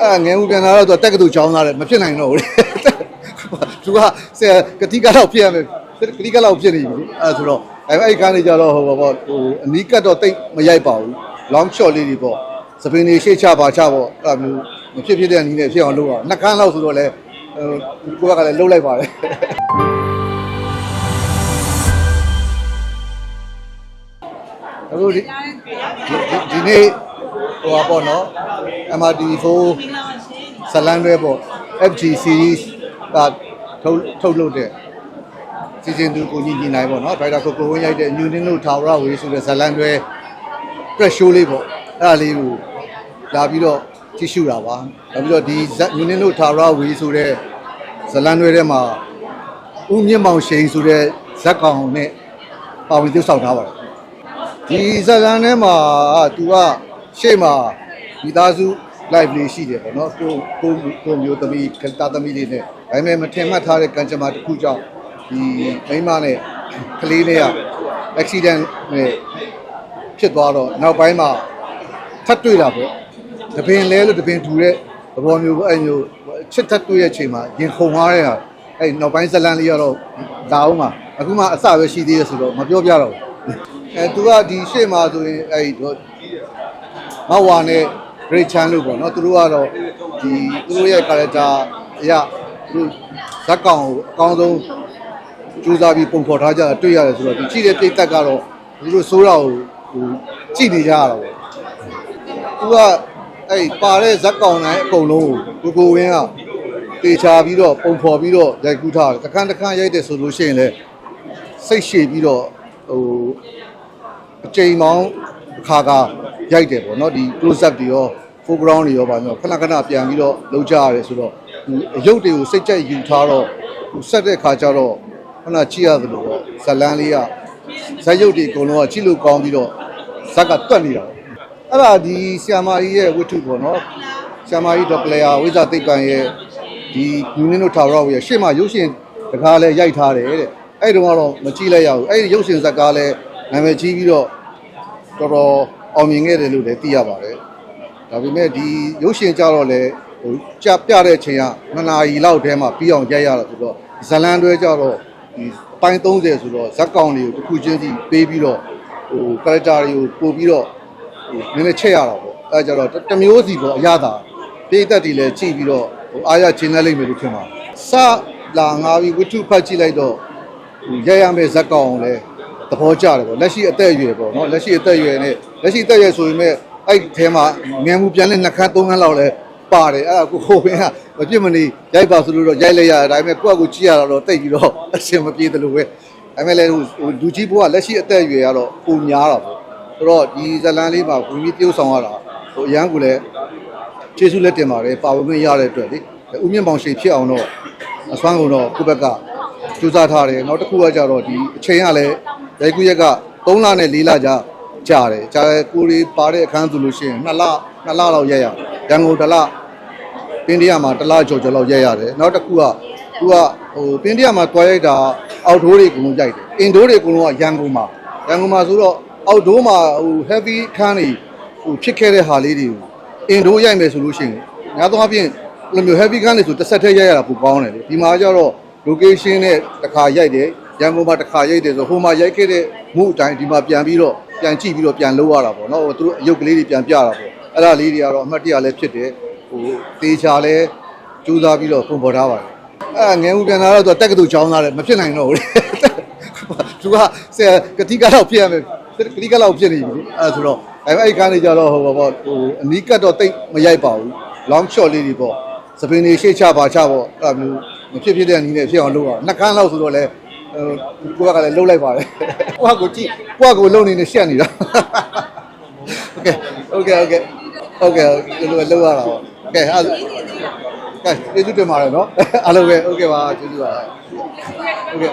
အဲငယ်ဦးပြန်လာတော့သူတက်ကတူချောင်းသားတယ်မဖြစ်နိုင်တော့ဘူးလေသူကဆရာကတိကတော့ဖြစ်ရမယ်ကတိကတော့ဖြစ်နေပြီအဲဆိုတော့အဲအဲ့ကားနေကြတော့ဟိုဘောဟိုအနီးကတ်တော့တိတ်မရိုက်ပါဘူး long shot လေးတွေပေါ့စပင်းတွေရှေ့ချပါချပေါ့အဲ့လိုမျိုးမဖြစ်ဖြစ်တဲ့အနည်းနဲ့ဖြစ်အောင်လုပ်အောင်နှစ်ခန်းလောက်ဆိုတော့လဲဟိုကိုကလည်းလှုပ်လိုက်ပါတယ်အခုဒီဒီနေ့ဟိုပါပေါ့နော် MRT4 ဇလန်တွေပေါ့ FG series ကထုတ်ထုတ်လုပ်တဲ့စီစဉ်သူကိုညီညီနိုင်ပေါ့နော်ဒရိုက်တာကိုကိုဝင်းရိုက်တဲ့ညူနင်းတို့ထာဝရဝေးဆိုတဲ့ဇလန်တွေ press show လေးပေါ့အဲ့ဒါလေးကိုလာပြီးတော့ကြည့်ရှုတာပါနောက်ပြီးတော့ဒီညူနင်းတို့ထာဝရဝေးဆိုတဲ့ဇလန်တွေထဲမှာဦးမြင့်မောင်ရှိန်ဆိုတဲ့ဇက်ကောင်နဲ့ပါဝင်သရုပ်ဆောင်ထားပါတယ်ဒီဇလန်ထဲမှာသူကရှေ့မှာ မိသားစု live လေးရှိတယ်ပေါ့နော်ကိုကိုကိုမျိုးသမီးကတာသမီးလေးနဲ့ဒါပေမဲ့မထင်မှတ်ထားတဲ့ကံကြမ္မာတစ်ခုကြောင့်ဒီမိန်းမနဲ့ကလေးလေးက accident နဲ့ဖြစ်သွားတော့နောက်ပိုင်းမှာထပ်တွေ့တာပေါ့တပင်လဲလို့တပင်ထူတဲ့သဘောမျိုးပေါ့အဲ့မျိုးချစ်ထပ်တွေ့ရဲ့အချိန်မှာရင်ခုန်သွားတဲ့ဟာအဲ့နောက်ပိုင်းဇလန်လေးကတော့ဒါအောင်မှာအခုမှအစပဲရှိသေးတယ်ဆိုတော့မပြောပြတော့ဘူးအဲသူကဒီရှေ့မှာဆိုရင်အဲ့ဒီမဝါနဲ့ great chan လို့ပေါ့နော်သူတို့ကတော့ဒီသူတို့ရဲ့ character အရသူတို့ဇက်ကောင်ကိုအကောင်းဆုံးကြိုးစားပြီးပုံဖော်ထားကြတာတွေ့ရတယ်ဆိုတော့ဒီကြည့်တဲ့ပြိသက်ကတော့သူတို့စိုးတာကိုဟိုကြည့်နေကြရတာပေါ့သူကအဲ့ပါတဲ့ဇက်ကောင်တိုင်းအကုန်လုံးကိုကိုကိုဝင်းကတေချာပြီးတော့ပုံဖော်ပြီးတော့ရိုက်ကူးထားတယ်တခန်းတခန်းရိုက်တယ်ဆိုလို့ရှိရင်လည်းစိတ်ရှည်ပြီးတော့ဟိုအချိန်မောင်းအခါကရိုက်တယ်ပေါ့နော်ဒီ close up တွေရော foreground တွေရောပါမျိုးခဏခဏပြန်ပြီးတော့လုပ်ကြရတယ်ဆိုတော့ဒီအရုပ်တွေကိုစိတ်ကြိုက်ယူထားတော့ဟိုဆက်တဲ့ခါကျတော့ခဏကြည့်ရတယ်လို့ပေါ့ဇလန်းလေးကဇက်ရုပ်တွေအကုန်လုံးကကြည့်လို့ကောင်းပြီးတော့ဇက်ကတွက်နေတာပေါ့အဲ့ဒါဒီဆီယာမာကြီးရဲ့ဝတ္ထုပေါ့နော်ဆီယာမာကြီးဒေါက်ပလေယာဝိဇာသိပ္ပံရဲ့ဒီယူနင်းတို့ထာဝရဝရဲ့ရှေ့မှာရုပ်ရှင်တကားလဲရိုက်ထားတယ်တဲ့အဲ့တုန်းကတော့မကြည့်လိုက်ရဘူးအဲ့ဒီရုပ်ရှင်ဇာတ်ကားလဲနာမည်ကြီးပြီးတော့တော်တော်အောင်မြင်ခဲ့တယ်လို့လည်းသိရပါတယ်။ ဒါပေမဲ့ဒီရုပ်ရှင်ကြတော့လေဟိုကြပြတဲ့အချိန်က2နာရီလောက်တည်းမှာပြီးအောင်ရိုက်ရတာဆိုတော့ဇလန်တွဲကြတော့ဒီအပိုင်း30ဆိုတော့ဇက်ကောင်တွေကိုတစ်ခုချင်းစီပေးပြီးတော့ဟို character တွေကိုပို့ပြီးတော့ဟိုနည်းနည်းချက်ရတာပေါ့။အဲဒါကြတော့တစ်မျိုးစီပေါ့အရသာပြည်သက်တွေလည်းကြည့်ပြီးတော့ဟိုအားရချင်းလဲလိမ့်မယ်လို့ထင်ပါတယ်။စလာငါပြီးဝတ္ထုဖတ်ကြည့်လိုက်တော့ဟိုရိုက်ရမယ့်ဇက်ကောင်ကိုလည်းသဘောကျတယ်ပေါ့လက်ရှိအသက်အရွယ်ပေါ့နော်လက်ရှိအသက်အရွယ်နဲ့လက်ရှိအသက်အရွယ်ဆိုရင်မဲ့ အဲ့ဒီထဲမှာငယ်မှုပြန်လဲနှစ်ခန်းသုံးခန်းလောက်လဲပါတယ်အဲ့ဒါကိုဟိုဘင်းကမပြစ်မနေရိုက်ပါဆိုလို့တော့ရိုက်လိုက်ရတယ်ဒါပေမဲ့ကိုယ့်အကူကြည့်ရတော့တိတ်ပြီးတော့အဆင်မပြေသလိုပဲဒါပေမဲ့လည်းဟိုလူကြီးဘိုးကလက်ရှိအသက်အရွယ်ကတော့ပုံများတာပေါ့ဆိုတော့ဒီဇလန်လေးမှာဝင်ပြီးတရုပ်ဆောင်ရတာဟိုအရန်ကလည်းကျေးဇူးလက်တင်ပါတယ်ပါဝင်ခွင့်ရတဲ့အတွက်လေဦးမြင့်ပေါင်ရှိန်ဖြစ်အောင်တော့အစွမ်းကုန်တော့ကိုယ့်ဘက်ကကြိုးစားထားတယ်နောက်တစ်ခုကကြတော့ဒီအချိန်ကလည်းရိုက်ကူးရက်က3လနဲ့4လကြာ ကြာတယ်ကြာတယ်ကိုရီပါတဲ့အခန်းဆိုလို့ရှိရင်2လ2လလောက်ရက်ရရန်ကုန်တစ်လပင်းတရမှာတစ်လကျော်ကျော်လောက်ရက်ရတယ်နောက်တစ်ခုကသူကဟိုပင်းတရမှာတွားရိုက်တာအောက်ဒိုးတွေအကုန်လုံးရိုက်တယ်အင်ဒိုးတွေအကုန်လုံးကရန်ကုန်မှာရန်ကုန်မှာဆိုတော့အောက်ဒိုးမှာဟို heavy ခန်းတွေဟိုဖြစ်ခဲ့တဲ့ဟာလေးတွေကိုအင်ဒိုးရိုက်မယ်ဆိုလို့ရှိရင်များသောအားဖြင့်ဘယ်လိုမျိုး heavy ခန်းတွေဆိုတစ်ဆက်တည်းရိုက်ရတာပိုကောင်းတယ်လေဒီမှာကျတော့ location နဲ့တစ်ခါရိုက်တယ်ရန်ကုန်မှာတစ်ခါရိုက်တယ်ဆိုဟိုမှာရိုက်ခဲ့တဲ့မှုအတိုင်းဒီမှာပြန်ပြီးတော့ ပြန်ကြည့်ပြီးတော့ပြန်လုပ်ရတာပေါ့နော်သူတို့အယုတ်ကလေးတွေပြန်ပြတာပေါ့အဲ့ဒါလေးတွေကတော့အမှတ်တရလည်းဖြစ်တယ်ဟိုတေချာလည်းကြိုးစားပြီးတော့ပုံပေါ်ထားပါတယ်အဲ့ငယ်ဦးပြန်လာတော့သူတက်ကတူချောင်းသားတယ်မဖြစ်နိုင်တော့ဘူးလေသူကဆရာကတိကတော့ဖြစ်ရမယ်ကတိကတော့ဖြစ်နေပြီအဲ့ဆိုတော့အဲ့အဲ့ကားနေကြတော့ဟိုပေါ့ဟိုအနီးကတ်တော့တိတ်မရိုက်ပါဘူး long shot လေးတွေပေါ့စပင်းတွေရှေ့ချပါချပေါ့အဲ့လိုမျိုးမဖြစ်ဖြစ်တဲ့အနည်းနဲ့ဖြစ်အောင်လုပ်အောင်နှစ်ခန်းလောက်ဆိုတော့လေ ဟိုကိုကလည်းလှုပ်လိုက်ပါတယ်ကိုကကိုကြည့်ကိုကကိုလုံနေနေရှက်နေတာโอเคโอเคโอเคโอเคဒီလိုလှုပ်ရတာပေါ့ကဲအဲ့ကဲကျေးဇူးတင်ပါတယ်နော်အားလုံးပဲโอเคပါကျေးဇူးပါโอเค